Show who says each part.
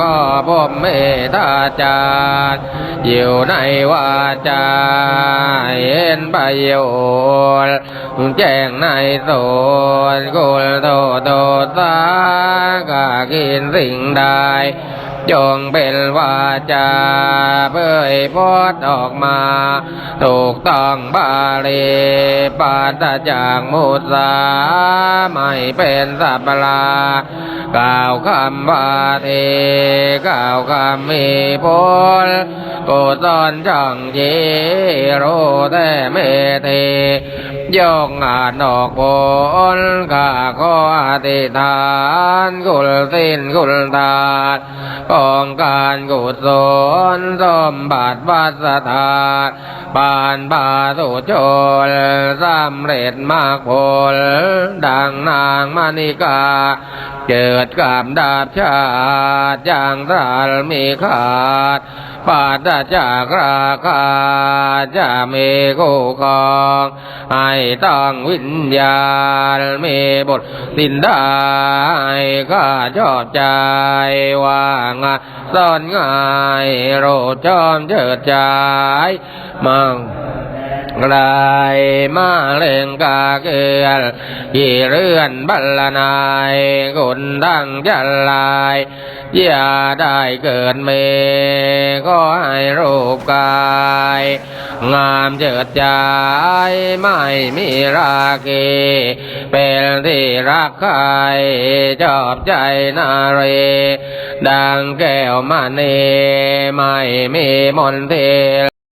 Speaker 1: ก็พบเมตตาจารอยู่ในวาจาเห็นประโยชน์แจ้งในโสนกุลโตโตสากากินสิ่งใดจงเป็นวาจาเผยพดออกมา ถูกต้องบาลีปาศจากมุสาไม่เป็นสัพพลา กล่าวคำว่าเทกล่าวคำมีผลกุศลช่องจโรแต่เมเทยกงานออกผลข้าขออธิษฐานกุลสิ้นกุลทานของการกุศลสมบัติวัสถานปานบาสุชนสำเร็จมากผลดังนางมณิกาเจอกิดกับดาบชาติจางสารมีขาดปาดจากราคาจะมีคู่ครองให้ต้องวิญญาณมีบทสินได้ข้าชอบใจว่างาซ่อนง่ายโรดชอมเจิดใจมั่ง ลายมาเล่งกาเกลือกี่เรือนบัลลนายกุนดังจันลายอย่าได้เกิดเมก็ให้รูปกาย งามเจิดใจไม่มีราคีเป็นที่รักใครชอบใจนาเร ดังแก้วมณีไม่มีมนเท